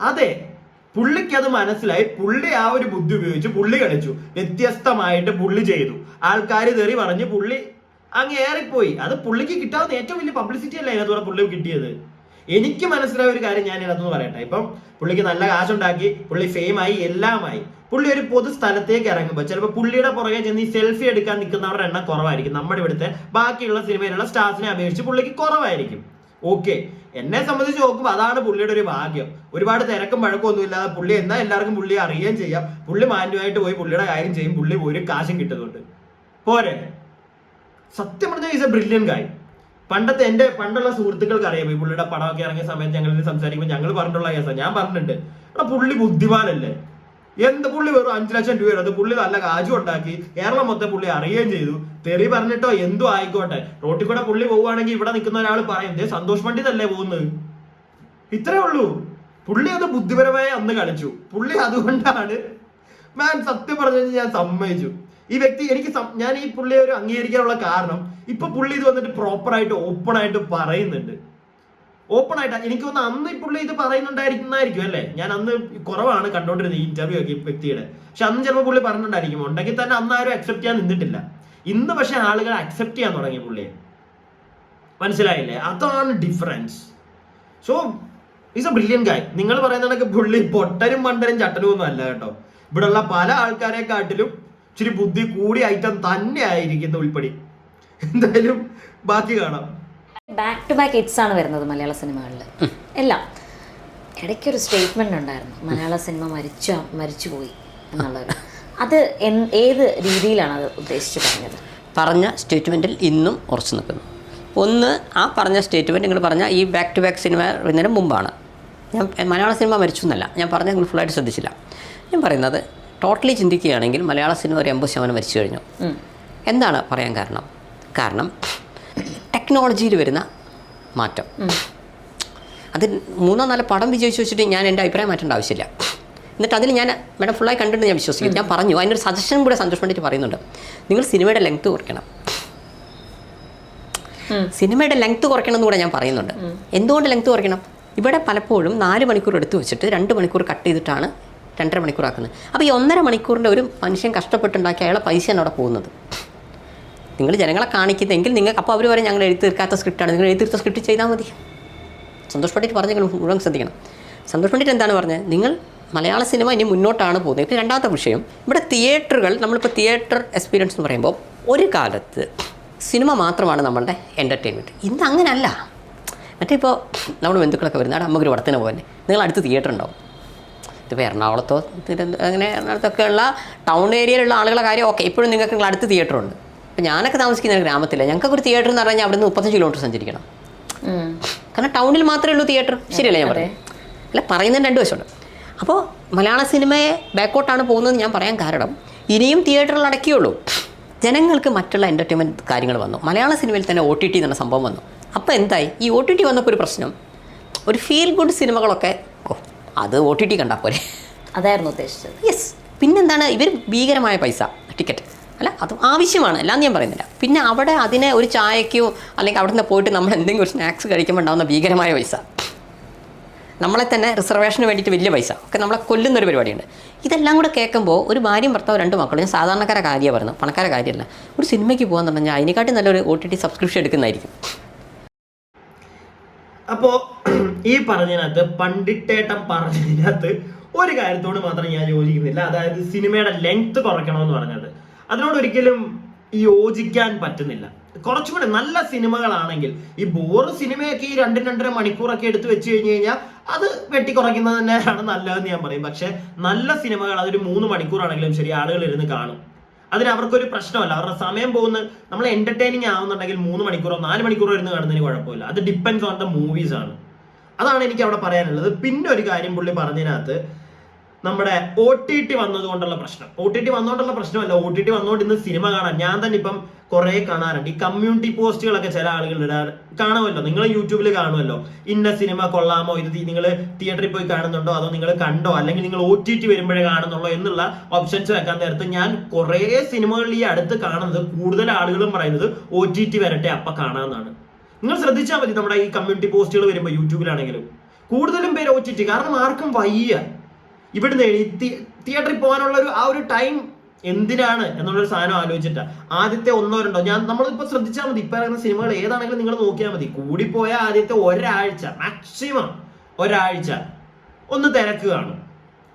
അതെ. പുള്ളിക്ക് അത് മനസ്സിലായി. പുള്ളി ആ ഒരു ബുദ്ധി ഉപയോഗിച്ച് പുള്ളി കളിച്ചു. വ്യത്യസ്തമായിട്ട് പുള്ളി ചെയ്തു. ആൾക്കാർ തെറി പറഞ്ഞ് പുള്ളി അങ്ങ് ഏറിപ്പോയി അത് പുള്ളിക്ക് കിട്ടാവുന്ന ഏറ്റവും വലിയ പബ്ലിസിറ്റി അല്ലേ? അതിനകത്തൂടെ പുള്ളി കിട്ടിയത്. എനിക്ക് മനസ്സിലായ ഒരു കാര്യം ഞാൻ ഇതിനകത്തുനിന്ന് പറയട്ടെ. ഇപ്പം പുള്ളിക്ക് നല്ല കാശുണ്ടാക്കി പുള്ളി ഫെയിം ആയി എല്ലാമായി. പുള്ളി ഒരു പൊതു സ്ഥലത്തേക്ക് ഇറങ്ങുമ്പോൾ ചിലപ്പോൾ പുള്ളിയുടെ പുറകെ ചെന്ന് ഈ സെൽഫി എടുക്കാൻ നിൽക്കുന്നവരുടെ എണ്ണം കുറവായിരിക്കും. നമ്മുടെ ഇവിടുത്തെ ബാക്കിയുള്ള സിനിമയിലുള്ള സ്റ്റാഫിനെ അപേക്ഷിച്ച് പുള്ളിക്ക് കുറവായിരിക്കും. ഓക്കെ എന്നെ സംബന്ധിച്ച് നോക്കുമ്പോൾ അതാണ് പുള്ളിയുടെ ഒരു ഭാഗ്യം. ഒരുപാട് തിരക്കും വഴക്കൊന്നും ഇല്ലാതെ പുള്ളി എന്നാൽ എല്ലാവർക്കും പുള്ളിയെ അറിയുകയും ചെയ്യാം. പുള്ളി മാന്യമായിട്ട് പോയി പുള്ളിയുടെ കാര്യം ചെയ്യും. പുള്ളി ഒരു കാശും കിട്ടുന്നുണ്ട്. പോരെ. സത്യം പറഞ്ഞാൽ ഈസ് എ ബ്രില്യൻ ഗായ് പണ്ടത്തെ എന്റെ പണ്ടുള്ള സുഹൃത്തുക്കൾക്ക് അറിയാം. ഈ പുള്ളിയുടെ പടമൊക്കെ ഇറങ്ങിയ സമയത്ത് ഞങ്ങൾ സംസാരിക്കുമ്പോൾ ഞങ്ങൾ പറഞ്ഞിട്ടുള്ള കേസാണ് ഞാൻ പറഞ്ഞിട്ടുണ്ട്. എടാ പുള്ളി ബുദ്ധിമാനല്ലേ? എന്ത് പുള്ളി വെറും അഞ്ചു ലക്ഷം രൂപ അത് പുള്ളി നല്ല കാജു ഉണ്ടാക്കി കേരളം മൊത്തം പുള്ളി അറിയുകയും ചെയ്തു. തെറി പറഞ്ഞിട്ടോ എന്തോ ആയിക്കോട്ടെ. റോട്ടിൽ കൂടെ പുള്ളി പോവുകയാണെങ്കിൽ ഇവിടെ നിൽക്കുന്ന ഒരാൾ പറയും ദേ സന്തോഷ് പണ്ഡിതല്ലേ പോകുന്നത് ഇത്രേ ഉള്ളൂ. പുള്ളി അത് ബുദ്ധിപരമായി അന്ന് കളിച്ചു. പുള്ളി അതുകൊണ്ടാണ് മാൻ സത്യം പറഞ്ഞു ഞാൻ സമ്മതിച്ചു. ഈ വ്യക്തി എനിക്ക് ഞാൻ ഈ പുള്ളിയെ ഒരു അംഗീകരിക്കാനുള്ള കാരണം ഇപ്പൊ പുള്ളി ഇത് വന്നിട്ട് പ്രോപ്പർ ആയിട്ട് ഓപ്പൺ ആയിട്ട് പറയുന്നുണ്ട്. ഓപ്പൺ ആയിട്ട് എനിക്ക് തോന്നുന്നു അന്ന് പുള്ളി ഇത് പറയുന്നുണ്ടായിരിക്കുന്നതായിരിക്കും അല്ലേ? ഞാൻ അന്ന് കുറവാണ് കണ്ടോണ്ടിരുന്നത് ഈ ഇന്റർവ്യൂ ഒക്കെ വ്യക്തിയുടെ. പക്ഷെ അന്ന് ചിലപ്പോൾ പുള്ളി പറഞ്ഞിട്ടുണ്ടായിരിക്കും. ഉണ്ടെങ്കിൽ തന്നെ അന്ന് ആരും അക്സെപ്റ്റ് ചെയ്യാൻ നിന്നിട്ടില്ല. ഇന്ന് പക്ഷെ ആളുകൾ അക്സെപ്റ്റ് ചെയ്യാൻ തുടങ്ങി പുള്ളിയെ. മനസ്സിലായില്ലേ? അതാണ് difference so is a brilliant guy നിങ്ങൾ പറയുന്ന പുള്ളി പൊട്ടനും മണ്ടനും ചട്ടനും ഒന്നും അല്ല കേട്ടോ. ഇവിടെയുള്ള പല ആൾക്കാരെ കാട്ടിലും ഇച്ചിരി ബുദ്ധി കൂടിയ ഐറ്റം തന്നെ ആയിരിക്കുന്ന ഉൾപ്പെടി. എന്തായാലും ബാക്കി കാണാം. ബാക്ക് ടു ബാക്ക് ഹിറ്റ്സ് ആണ് വരുന്നത് മലയാള സിനിമകളിൽ. എല്ലാം. ഇടയ്ക്ക് ഒരു സ്റ്റേറ്റ്മെന്റ് ഉണ്ടായിരുന്നു. മലയാള സിനിമ മരിച്ച മരിച്ചുപോയി എന്നുള്ളത്. അത് ഏത് രീതിയിലാണ് അത് ഉദ്ദേശിച്ച് പറഞ്ഞത്? പറഞ്ഞ സ്റ്റേറ്റ്മെന്റിൽ ഇന്നും ഉറച്ചു നിൽക്കുന്നു. ഒന്ന് ആ പറഞ്ഞ സ്റ്റേറ്റ്മെന്റ് നിങ്ങൾ പറഞ്ഞ ഈ ബാക്ക് ടു ബാക്ക് സിനിമ വരുന്നതിന് മുമ്പാണ്. ഞാൻ മലയാള സിനിമ മരിച്ചു എന്നല്ല. ഞാൻ പറഞ്ഞ നിങ്ങൾ ഫുള്ളായിട്ട് ശ്രദ്ധിച്ചില്ല. ഞാൻ പറയുന്നത് ടോട്ടലി ചിന്തിക്കുകയാണെങ്കിൽ മലയാള സിനിമ ഒരു എൺപത് ശതമാനം മരിച്ചു കഴിഞ്ഞു. എന്താണ് പറയാൻ കാരണം? കാരണം ടെക്നോളജിയിൽ വരുന്ന മാറ്റം. അത് മൂന്നോ നാലോ പടം വിജയിച്ചു വെച്ചിട്ട് ഞാൻ എന്റെ അഭിപ്രായം മാറ്റേണ്ട ആവശ്യമില്ല. എന്നിട്ട് അതിൽ ഞാൻ മേഡം ഫുള്ളായി കണ്ടിട്ട് ഞാൻ വിശ്വസിക്കും ഞാൻ പറഞ്ഞു അതിനൊരു സജഷൻ കൂടെ സന്തോഷം വേണ്ടിയിട്ട് പറയുന്നുണ്ട്. നിങ്ങൾ സിനിമയുടെ ലെങ്ത് കുറയ്ക്കണം. സിനിമയുടെ ലെങ്ത് കുറയ്ക്കണം എന്ന് കൂടെ ഞാൻ പറയുന്നുണ്ട്. എന്തുകൊണ്ട് ലെങ്ത് കുറയ്ക്കണം? ഇവിടെ പലപ്പോഴും നാല് മണിക്കൂർ എടുത്തു വെച്ചിട്ട് രണ്ട് മണിക്കൂർ കട്ട് ചെയ്തിട്ടാണ് രണ്ടര മണിക്കൂർ ആക്കുന്നത്. അപ്പോൾ ഈ ഒന്നര മണിക്കൂറിന്റെ ഒരു മനുഷ്യൻ കഷ്ടപ്പെട്ടുണ്ടാക്കി അയാളെ പൈസയാണ് അവിടെ പോകുന്നത്. നിങ്ങൾ ജനങ്ങളെ കാണിക്കുന്നെങ്കിൽ നിങ്ങൾക്ക് അപ്പോൾ അവർ വരെ ഞങ്ങൾ എഴുതി തീർക്കാത്ത സ്ക്രിപ്റ്റാണ് നിങ്ങൾ എഴുതി തീർത്ത സ്ക്രിപ്റ്റ് ചെയ്താൽ മതി. സന്തോഷ് പണ്ഡിറ്റ് പറഞ്ഞെങ്കിലും മുഴുവൻ ശ്രദ്ധിക്കണം. സന്തോഷ് പണ്ഡിറ്റ് എന്താണ് പറഞ്ഞത്? നിങ്ങൾ മലയാള സിനിമ ഇനി മുന്നോട്ടാണ് പോകുന്നത്. ഇപ്പം രണ്ടാമത്തെ വിഷയം. ഇവിടെ തിയേറ്ററുകൾ നമ്മളിപ്പോൾ തിയേറ്റർ എക്സ്പീരിയൻസ് എന്ന് പറയുമ്പോൾ ഒരു കാലത്ത് സിനിമ മാത്രമാണ് നമ്മളുടെ എന്റർടൈൻമെന്റ് ഇന്ന് അങ്ങനല്ല. മറ്റേ ഇപ്പോൾ നമ്മുടെ ബന്ധുക്കളൊക്കെ വരുന്ന അവിടെ അമ്മക്കൊരു പടത്തിന് പോലെ നിങ്ങൾ അടുത്ത് തിയേറ്റർ ഉണ്ടാവും. ഇപ്പോൾ എറണാകുളത്തോ തിരുവനന്തപുരം അങ്ങനെ എറണാകുളത്തൊക്കെ ഉള്ള ടൗൺ ഏരിയയിലുള്ള ആളുകളുടെ കാര്യം ഓക്കെ ഇപ്പോഴും നിങ്ങൾക്ക് നിങ്ങൾ അടുത്ത് തിയേറ്റർ അപ്പോൾ ഞാനൊക്കെ താമസിക്കുന്ന ഗ്രാമത്തില്ല ഞങ്ങൾക്ക് ഒരു തിയേറ്റർ എന്ന് പറഞ്ഞാൽ അവിടെ നിന്ന് മുപ്പത്തഞ്ച് കിലോമീറ്റർ സഞ്ചരിക്കണം. കാരണം ടൗണിൽ മാത്രമേ ഉള്ളൂ തിയേറ്റർ ശരിയല്ല ഞാൻ പറയാം അല്ല പറയുന്നതിന് രണ്ട് വശമുണ്ട്. അപ്പോൾ മലയാള സിനിമയെ ബാക്കോട്ടാണ് പോകുന്നത് ഞാൻ പറയാൻ കാരണം ഇനിയും തിയേറ്ററിൽ അടക്കിയുള്ളൂ. ജനങ്ങൾക്ക് മറ്റുള്ള എന്റർടൈൻമെന്റ് കാര്യങ്ങൾ വന്നു. മലയാള സിനിമയിൽ തന്നെ ഒ ടി ടി എന്ന സംഭവം വന്നു. അപ്പോൾ എന്തായി? ഈ ഒ ടി ടി വന്നപ്പോൾ ഒരു പ്രശ്നം. ഒരു ഫീൽ ഗുഡ് സിനിമകളൊക്കെ ഓ അത് ഒ ടി ടി കണ്ടാൽ പോലെ അതായിരുന്നു ഉദ്ദേശിച്ചത്. യെസ് പിന്നെന്താണ്? ഇവർ ഭീകരമായ പൈസ ടിക്കറ്റ് അല്ല അത് ആവശ്യമാണ്. എല്ലാം ഞാൻ പറയുന്നില്ല. പിന്നെ അവിടെ അതിനെ ഒരു ചായക്കോ അല്ലെങ്കിൽ അവിടെ നിന്ന് പോയിട്ട് നമ്മൾ എന്തെങ്കിലും ഒരു സ്നാക്സ് കഴിക്കുമ്പോൾ ഉണ്ടാകുന്ന ഭീകരമായ പൈസ. നമ്മളെ തന്നെ റിസർവേഷന് വേണ്ടിയിട്ട് വലിയ പൈസ. ഒക്കെ നമ്മളെ കൊല്ലുന്ന ഒരു പരിപാടിയുണ്ട്. ഇതെല്ലാം കൂടെ കേൾക്കുമ്പോൾ ഒരു ഭാര്യയും ഭർത്താവ് രണ്ട് മക്കളും ഞാൻ സാധാരണക്കാരെ കാര്യമാണ് പറയുന്നത്. പണക്കാരെ കാര്യമല്ല. ഒരു സിനിമയ്ക്ക് പോകാൻ പറഞ്ഞാൽ അതിനെക്കാട്ടി നല്ലൊരു ഒ ടി ടി സബ്സ്ക്രിപ്ഷൻ എടുക്കുന്നതായിരിക്കും. അപ്പോൾ ഈ പറഞ്ഞതിനകത്ത് പണ്ടിട്ടേട്ടം പറഞ്ഞതിനകത്ത് ഒരു കാര്യത്തോട് മാത്രം ഞാൻ യോജിക്കുന്നില്ല. അതായത് സിനിമയുടെ ലെങ്ത് കുറയ്ക്കണമെന്ന് പറഞ്ഞത്. അതിനോട് ഒരിക്കലും യോജിക്കാൻ പറ്റുന്നില്ല. കുറച്ചുകൂടെ നല്ല സിനിമകളാണെങ്കിൽ ഈ ബോറ് സിനിമയൊക്കെ ഈ രണ്ടും രണ്ടര മണിക്കൂറൊക്കെ എടുത്തു വെച്ച് കഴിഞ്ഞ് കഴിഞ്ഞാൽ അത് വെട്ടിക്കുറയ്ക്കുന്നത് തന്നെയാണ് നല്ലതെന്ന് ഞാൻ പറയും. പക്ഷെ നല്ല സിനിമകൾ അതൊരു മൂന്ന് മണിക്കൂറാണെങ്കിലും ശരി ആളുകൾ ഇരുന്ന് കാണും. അതിന് അവർക്കൊരു പ്രശ്നമല്ല. അവരുടെ സമയം പോകുന്ന നമ്മൾ എന്റർടൈനിങ് ആവുന്നുണ്ടെങ്കിൽ മൂന്ന് മണിക്കൂറോ നാല് മണിക്കൂറോ ഇരുന്ന് കാണുന്നതിന് കുഴപ്പമില്ല. അത് ഡിപ്പെൻസ് ഓൺ ദ മൂവീസ് ആണ്. അതാണ് എനിക്ക് അവിടെ പറയാനുള്ളത്. പിന്നെ ഒരു കാര്യം പുള്ളി പറഞ്ഞതിനകത്ത് നമ്മുടെ ഒ ടി ടി വന്നതുകൊണ്ടുള്ള പ്രശ്നം. ഒ ടി ടി വന്നുകൊണ്ടുള്ള പ്രശ്നമല്ല. ഒ ടി ടി വന്നുകൊണ്ട് ഇന്ന് സിനിമ കാണാൻ. ഞാൻ തന്നെ ഇപ്പം കുറെ കാണാറുണ്ട്. ഈ കമ്മ്യൂണിറ്റി പോസ്റ്റുകളൊക്കെ ചില ആളുകൾ ഇടാറ്. കാണുമല്ലോ. നിങ്ങൾ യൂട്യൂബിൽ കാണുമല്ലോ. ഇന്ന സിനിമ കൊള്ളാമോ? ഇത് നിങ്ങൾ തിയേറ്ററിൽ പോയി കാണുന്നുണ്ടോ? അതോ നിങ്ങൾ കണ്ടോ? അല്ലെങ്കിൽ നിങ്ങൾ ഒ ടി ടി വരുമ്പോഴേ കാണുന്നുള്ളോ? എന്നുള്ള ഓപ്ഷൻസ് വെക്കാൻ നേരത്ത് ഞാൻ കുറേ സിനിമകളിൽ ഈ അടുത്ത് കാണുന്നത് കൂടുതൽ ആളുകളും പറയുന്നത് ഒ ടി ടി വരട്ടെ അപ്പൊ കാണാമെന്നാണ് നിങ്ങൾ ശ്രദ്ധിച്ചാൽ മതി നമ്മുടെ ഈ കമ്മ്യൂണിറ്റി പോസ്റ്റുകൾ വരുമ്പോൾ യൂട്യൂബിലാണെങ്കിലും കൂടുതലും പേര് ഒ ടി ടി കാരണം ആർക്കും വയ്യ. ഇവിടുന്ന് എഴുതി തിയേറ്ററിൽ പോകാനുള്ള ഒരു ആ ഒരു ടൈം എന്തിനാണ് എന്നുള്ളൊരു സാധനം ആലോചിച്ചിട്ട്. ആദ്യത്തെ ഒന്നോ രണ്ടോ ഞാൻ നമ്മളിപ്പോ ശ്രദ്ധിച്ചാൽ മതി. ഇപ്പൊ ഇറങ്ങുന്ന സിനിമകൾ ഏതാണെങ്കിലും നിങ്ങൾ നോക്കിയാൽ മതി. കൂടിപ്പോയാൽ ആദ്യത്തെ ഒരാഴ്ച മാക്സിമം ഒരാഴ്ച ഒന്ന് തിരക്ക് കാണും.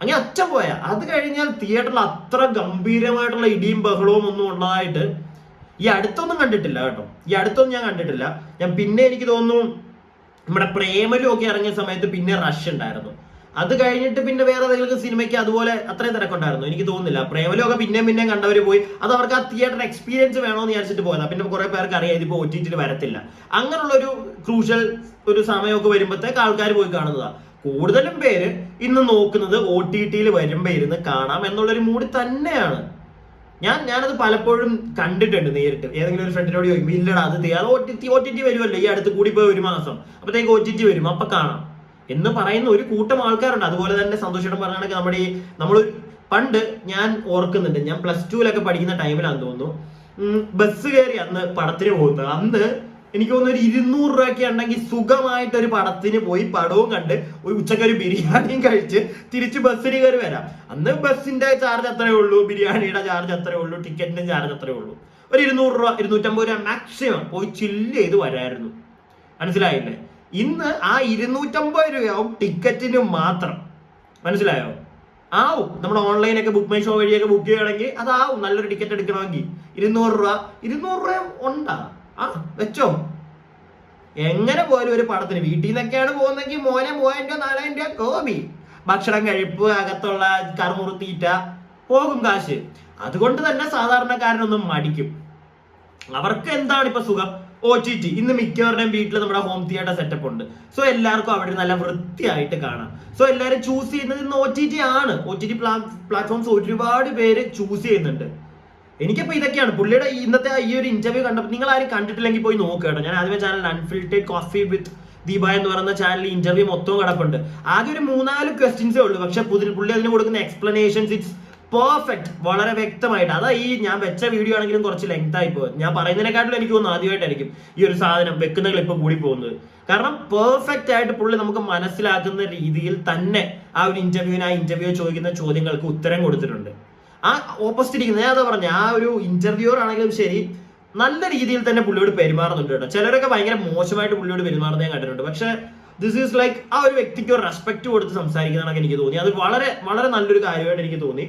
അങ്ങനെ അച്ഛൻ പോയ. അത് കഴിഞ്ഞാൽ തിയേറ്ററിൽ അത്ര ഗംഭീരമായിട്ടുള്ള ഇടിയും ബഹളവും ഒന്നും ഉണ്ടായിട്ട് ഈ അടുത്തൊന്നും കണ്ടിട്ടില്ല കേട്ടോ. ഈ അടുത്തൊന്നും ഞാൻ കണ്ടിട്ടില്ല. ഞാൻ പിന്നെ എനിക്ക് തോന്നുന്നു നമ്മുടെ പ്രേമലും ഒക്കെ ഇറങ്ങിയ സമയത്ത് പിന്നെ റഷ് ഉണ്ടായിരുന്നു. അത് കഴിഞ്ഞിട്ട് പിന്നെ വേറെ ഏതെങ്കിലും സിനിമയ്ക്ക് അതുപോലെ അത്രയും തിരക്കുണ്ടായിരുന്നു. എനിക്ക് തോന്നുന്നില്ല. പ്രേമലോകം പിന്നെയും പിന്നെയും കണ്ടവർ പോയി. അത് അവർക്ക് ആ തിയേറ്റർ എക്സ്പീരിയൻസ് വേണമെന്ന് വിചാരിച്ചിട്ട് പോയതാണ് പിന്നെ കുറെ പേർക്ക് അറിയാം ഇതിപ്പോ ഒ ടി വരത്തില്ല. അങ്ങനെയുള്ള ഒരു ക്രൂഷ്യൽ ഒരു സമയമൊക്കെ വരുമ്പോഴത്തേക്ക് ആൾക്കാർ പോയി കാണുന്നതാണ് കൂടുതലും പേര് ഇന്ന് നോക്കുന്നത് ഒ ടി ടിയിൽ വരുമ്പോൾ ഇരുന്ന് കാണാം എന്നുള്ളൊരു മൂടി തന്നെയാണ്. ഞാൻ ഞാനത് പലപ്പോഴും കണ്ടിട്ടുണ്ട് നേരിട്ട്. ഏതെങ്കിലും ഒരു ഫ്രണ്ടിനോട് ചോദിക്കും ഇല്ലടാ അത് ഒ ടി ടി വരുമല്ലോ ഈ അടുത്ത് കൂടി പോയി ഒരു മാസം. അപ്പോഴത്തേക്ക് ഒ ടി ടി വരും. അപ്പൊ കാണാം. എന്ന് പറയുന്ന ഒരു കൂട്ടം ആൾക്കാരുണ്ട്. അതുപോലെ തന്നെ സന്തോഷം പറഞ്ഞാണെങ്കിൽ നമ്മുടെ ഈ നമ്മൾ പണ്ട് ഞാൻ ഓർക്കുന്നുണ്ട്. ഞാൻ പ്ലസ് ടുവിലൊക്കെ പഠിക്കുന്ന ടൈമിലാണെന്ന് തോന്നുന്നു. ബസ് കയറി അന്ന് പടത്തിന് പോകുന്നത് അന്ന് എനിക്ക് തോന്നുന്നു ഒരു ഇരുന്നൂറ് രൂപയൊക്കെ ഉണ്ടെങ്കിൽ സുഖമായിട്ട് ഒരു പടത്തിന് പോയി പടവും കണ്ട് ഒരു ഉച്ചയ്ക്ക് ഒരു ബിരിയാണിയും കഴിച്ച് തിരിച്ച് ബസ്സിന് കയറി വരാം. അന്ന് ബസ്സിന്റെ ചാർജ് അത്രേ ഉള്ളൂ. ബിരിയാണിയുടെ ചാർജ് അത്രേ ഉള്ളൂ. ടിക്കറ്റിന്റെ ചാർജ് അത്രേ ഉള്ളൂ. ഒരു ഇരുന്നൂറ് രൂപ ഇരുന്നൂറ്റമ്പത് രൂപ മാക്സിമം പോയി ചില്ല് ചെയ്ത് വരായിരുന്നു. മനസ്സിലായില്ലേ? ഇന്ന് ആ ഇരുന്നൂറ്റമ്പത് രൂപയാവും ടിക്കറ്റിന് മാത്രം. മനസ്സിലായോ? ആവും. നമ്മൾ ഓൺലൈനൊക്കെ ബുക്ക് മൈ ഷോ വഴിയൊക്കെ ബുക്ക് ചെയ്യുകയാണെങ്കിൽ അതാവും നല്ലൊരു ടിക്കറ്റ് എടുക്കണമെങ്കിൽ. ഇരുന്നൂറ് രൂപ. ഇരുന്നൂറ് രൂപ ഉണ്ടാ? ആ വെച്ചോ. എങ്ങനെ പോയാലും ഒരു പടത്തിന് വീട്ടിൽ നിന്നൊക്കെയാണ് പോകുന്നെങ്കിൽ മോനെ മൂവായിരം രൂപ നാലായിരം രൂപ കോപി ഭക്ഷണം കഴിപ്പ് അകത്തുള്ള കറുമുറുത്തീറ്റ പോകും കാശ്. അതുകൊണ്ട് തന്നെ സാധാരണക്കാരനൊന്നും മടിക്കും. അവർക്ക് എന്താണ് ഇപ്പൊ സുഖം? ഒ ടി ടി ഇന്ന് മിക്കവരുടെയും വീട്ടിൽ നമ്മുടെ ഹോം തിയേറ്റർ സെറ്റപ്പ് ഉണ്ട്. സോ എല്ലാവർക്കും അവിടെ നല്ല വൃത്തിയായിട്ട് കാണാം. സോ എല്ലാവരും ചൂസ് ചെയ്യുന്നത് ഇന്ന് ഒ ടി ടി ആണ്. ഒ ടി ടി പ്ലാറ്റ്ഫോംസ് ഒരുപാട് പേര് ചൂസ് ചെയ്യുന്നുണ്ട്. എനിക്കിപ്പോ ഇതൊക്കെയാണ്. പുള്ളിയുടെ ഇന്നത്തെ ഈ ഒരു ഇന്റർവ്യൂ കണ്ടപ്പോൾ നിങ്ങൾ ആരും കണ്ടിട്ടില്ലെങ്കിൽ പോയി നോക്കുക കേട്ടോ. ഞാൻ ആദ്യമേ channel unfiltered coffee with Deepa എന്ന് പറയുന്ന ചാനലിൽ ഇന്റർവ്യൂ മൊത്തം കിടപ്പുണ്ട്. ആകെ ഒരു മൂന്നാൽ ക്വസ്റ്റ്യൻസേ ഉള്ളൂ. പക്ഷെ പുതിയ പുള്ളി അതിന് കൊടുക്കുന്ന എക്സ്പ്ലനേഷൻസ് ഇറ്റ്സ് പെർഫെക്റ്റ് വളരെ വ്യക്തമായിട്ട്. അതാ ഈ ഞാൻ വെച്ച വീഡിയോ ആണെങ്കിലും കുറച്ച് ലെങ്ത് ആയി പോകും. ഞാൻ പറയുന്നതിനെക്കാട്ടിലും എനിക്ക് തോന്നുന്നു ആദ്യമായിട്ടായിരിക്കും ഈ ഒരു സാധനം വെക്കുന്ന ക്ലിപ്പ് കൂടി പോകുന്നത് കാരണം പെർഫെക്റ്റ് ആയിട്ട് പുള്ളി നമുക്ക് മനസ്സിലാക്കുന്ന രീതിയിൽ തന്നെ ആ ഒരു ഇന്റർവ്യൂവിന് ആ ഇന്റർവ്യൂ ചോദിക്കുന്ന ചോദ്യങ്ങൾക്ക് ഉത്തരം കൊടുത്തിട്ടുണ്ട്. ആ ഓപ്പോസിറ്റ് ഇരിക്കുന്ന ഞാൻ അതാ പറഞ്ഞ ആ ഒരു ഇന്റർവ്യൂർ ആണെങ്കിലും ശരി നല്ല രീതിയിൽ തന്നെ പുള്ളിയോട് പെരുമാറുന്നുണ്ട് കേട്ടോ. ചിലരൊക്കെ ഭയങ്കര മോശമായിട്ട് പുള്ളിയോട് പെരുമാറുന്നത് ഞാൻ കണ്ടിട്ടുണ്ട്. പക്ഷെ ദിസ് ഈസ് ലൈക്ക് ആ ഒരു വ്യക്തിക്ക് ഒരു റെസ്പെക്ട് കൊടുത്ത് സംസാരിക്കുന്നതാണ് എനിക്ക് തോന്നി. അത് വളരെ വളരെ നല്ലൊരു കാര്യമായിട്ട് എനിക്ക് തോന്നി.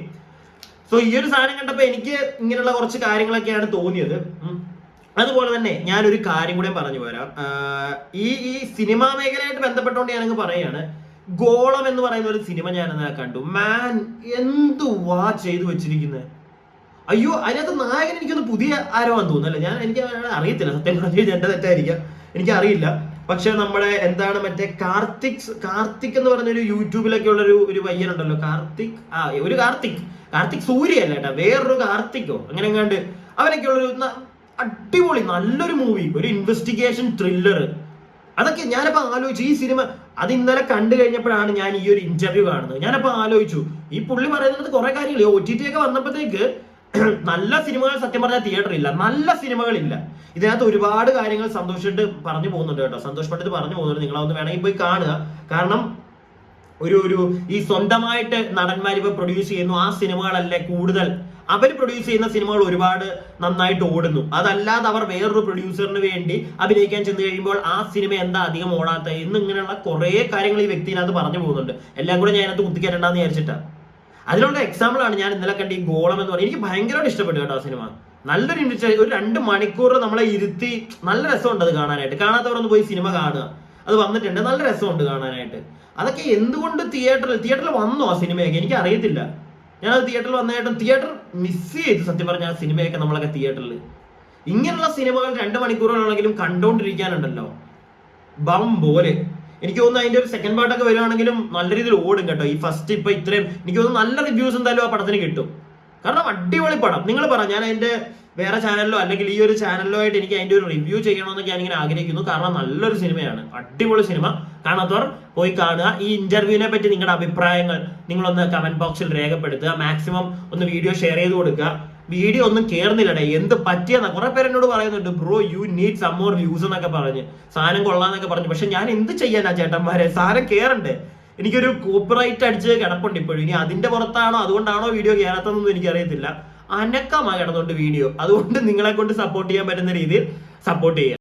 സോ ഈ ഒരു സാധനം കണ്ടപ്പോൾ എനിക്ക് ഇങ്ങനെയുള്ള കുറച്ച് കാര്യങ്ങളൊക്കെയാണ് തോന്നിയത്. അതുപോലെ തന്നെ ഞാനൊരു കാര്യം കൂടെ പറഞ്ഞു വരാം ഈ ഈ സിനിമാ മേഖലയായിട്ട് ബന്ധപ്പെട്ടുകൊണ്ട് ഞാനങ്ങ് പറയുകയാണ് ഗോളം എന്ന് പറയുന്ന ഒരു സിനിമ ഞാൻ എന്നാ കണ്ടു. മാൻ എന്ത് വാ ചെയ്തു വെച്ചിരിക്കുന്നത് അയ്യോ അതിനകത്ത് നായകൻ എനിക്കൊന്ന് പുതിയ ആരോന്ന് തോന്നുന്നല്ലേ ഞാൻ എനിക്ക് അറിയത്തില്ല. സത്യം പറഞ്ഞു എന്റെ തെറ്റായിരിക്കാം. എനിക്ക് അറിയില്ല പക്ഷെ നമ്മുടെ എന്താണ് മറ്റേ കാർത്തിക് കാർത്തിക് എന്ന് പറഞ്ഞൊരു യൂട്യൂബിലൊക്കെ ഉള്ള ഒരു ഒരു പയ്യനുണ്ടല്ലോ. കാർത്തിക് ആ ഒരു കാർത്തിക്. കാർത്തിക് സൂര്യ അല്ല കേട്ടോ വേറൊരു കാർത്തിക്കോ അങ്ങനെ എങ്ങാണ്ട് അവനൊക്കെ ഉള്ളൊരു അടിപൊളി നല്ലൊരു മൂവി ഒരു ഇൻവെസ്റ്റിഗേഷൻ ത്രില്ലർ അതൊക്കെ ഞാനിപ്പോ ആലോചിച്ചു. ഈ സിനിമ അത് ഇന്നലെ കണ്ടു കഴിഞ്ഞപ്പോഴാണ് ഞാൻ ഈ ഒരു ഇന്റർവ്യൂ കാണുന്നത്. ഞാനിപ്പോ ആലോചിച്ചു. ഈ പുള്ളി പറയുന്നത് കുറെ കാര്യങ്ങൾ ഒ ടി ടി ഒക്കെ വന്നപ്പോഴത്തേക്ക് നല്ല സിനിമകൾ സത്യം പറഞ്ഞാൽ തിയേറ്റർ ഇല്ല. നല്ല സിനിമകളില്ല ഇതിനകത്ത് ഒരുപാട് കാര്യങ്ങൾ സന്തോഷിച്ചിട്ട് പറഞ്ഞു പോകുന്നുണ്ട് കേട്ടോ. സന്തോഷപ്പെട്ടിട്ട് പറഞ്ഞു പോകുന്നുണ്ട്. നിങ്ങളൊന്ന് വേണമെങ്കിൽ പോയി കാണുക. കാരണം ഒരു ഒരു ഈ സ്വന്തമായിട്ട് നടന്മാർ ഇപ്പൊ പ്രൊഡ്യൂസ് ചെയ്യുന്നു. ആ സിനിമകളല്ലേ കൂടുതൽ. അവർ പ്രൊഡ്യൂസ് ചെയ്യുന്ന സിനിമകൾ ഒരുപാട് നന്നായിട്ട് ഓടുന്നു. അതല്ലാതെ അവർ വേറൊരു പ്രൊഡ്യൂസറിന് വേണ്ടി അഭിനയിക്കാൻ ചെന്ന് കഴിയുമ്പോൾ ആ സിനിമ എന്താ അധികം ഓടാത്ത എന്നിങ്ങനെയുള്ള കുറെ കാര്യങ്ങൾ ഈ വ്യക്തിനകത്ത് പറഞ്ഞു പോകുന്നുണ്ട്. എല്ലാം കൂടെ ഞാൻ അതിനകത്ത് കുത്തിക്കരണ്ടെന്ന് വിചാരിച്ചിട്ടാണ് അതിനുള്ള എക്സാമ്പിൾ ആണ് ഞാൻ ഇന്നലെ കണ്ട ഈ ഗോളം എന്ന് പറയുന്നത് എനിക്ക് ഭയങ്കരമായിട്ട് ഇഷ്ടപ്പെട്ടു കേട്ടോ ആ സിനിമ. നല്ലൊരു ഒരു രണ്ട് മണിക്കൂർ നമ്മളെ ഇരുത്തി നല്ല രസമുണ്ട് അത് കാണാനായിട്ട്. കാണാത്തവരൊന്ന് പോയി സിനിമ കാണുക. അത് വന്നിട്ടുണ്ട്. നല്ല രസമുണ്ട് കാണാനായിട്ട്. അതൊക്കെ എന്തുകൊണ്ട് തിയേറ്ററിൽ തിയേറ്ററിൽ വന്നോ ആ സിനിമയൊക്കെ എനിക്ക് അറിയത്തില്ല ഞാൻ ഞാനത് തിയേറ്ററിൽ വന്നതായിട്ടും തിയേറ്റർ മിസ് ചെയ്തു. സത്യം പറഞ്ഞാൽ ആ സിനിമയൊക്കെ നമ്മളൊക്കെ തിയേറ്ററിൽ ഇങ്ങനെയുള്ള സിനിമകൾ രണ്ട് മണിക്കൂറുകളാണെങ്കിലും കണ്ടോണ്ടിരിക്കാനുണ്ടല്ലോ. ബം പോലെ. എനിക്ക് തോന്നുന്നു അതിന്റെ ഒരു സെക്കൻഡ് പാർട്ടൊക്കെ വരുവാണെങ്കിലും നല്ല രീതിയിൽ ഓടും കേട്ടോ. ഈ ഫസ്റ്റ് ഇപ്പൊ ഇത്രയും എനിക്ക് തോന്നുന്നു നല്ല റിവ്യൂസ് എന്തായാലും ആ പടത്തിന് കിട്ടും. കാരണം അടിപൊളി പടം. നിങ്ങൾ പറ ഞാൻ അതിന്റെ വേറെ ചാനലിലോ അല്ലെങ്കിൽ ഈ ഒരു ചാനലിലോ ആയിട്ട് എനിക്ക് അതിന്റെ ഒരു റിവ്യൂ ചെയ്യണമെന്നൊക്കെ ഞാനിങ്ങനെ ആഗ്രഹിക്കുന്നു. കാരണം നല്ലൊരു സിനിമയാണ് അടിപൊളി സിനിമ കാണാത്തവർ പോയി കാണുക. ഈ ഇന്റർവ്യൂവിനെ പറ്റി നിങ്ങളുടെ അഭിപ്രായങ്ങൾ നിങ്ങളൊന്ന് കമന്റ് ബോക്സിൽ രേഖപ്പെടുത്തുക. മാക്സിമം ഒന്ന് വീഡിയോ ഷെയർ ചെയ്ത് കൊടുക്കുക. വീഡിയോ ഒന്നും കേറുന്നില്ലടേ. എന്ത് പറ്റിയെന്നാ? കുറെ പേര് എന്നോട് പറയുന്നുണ്ട് bro you need some more views എന്നൊക്കെ പറഞ്ഞ്. സാധനം കൊള്ളാന്നൊക്കെ പറഞ്ഞു. പക്ഷെ ഞാൻ എന്ത് ചെയ്യാനാ ചേട്ടന്മാരെ? സാധനം കേറണ്ടേ? എനിക്കൊരു കോപ്പിറൈറ്റ് അടിച്ച് കിടപ്പുണ്ട് ഇപ്പോഴും. ഇനി അതിന്റെ പുറത്താണോ അതുകൊണ്ടാണോ വീഡിയോ കയറാത്തതെന്നൊന്നും എനിക്കറിയത്തില്ല. അനക്കമാ കിടന്നുകൊണ്ട് വീഡിയോ അതുകൊണ്ട് നിങ്ങളെ കൊണ്ട് സപ്പോർട്ട് ചെയ്യാൻ പറ്റുന്ന രീതിയിൽ സപ്പോർട്ട് ചെയ്യുക.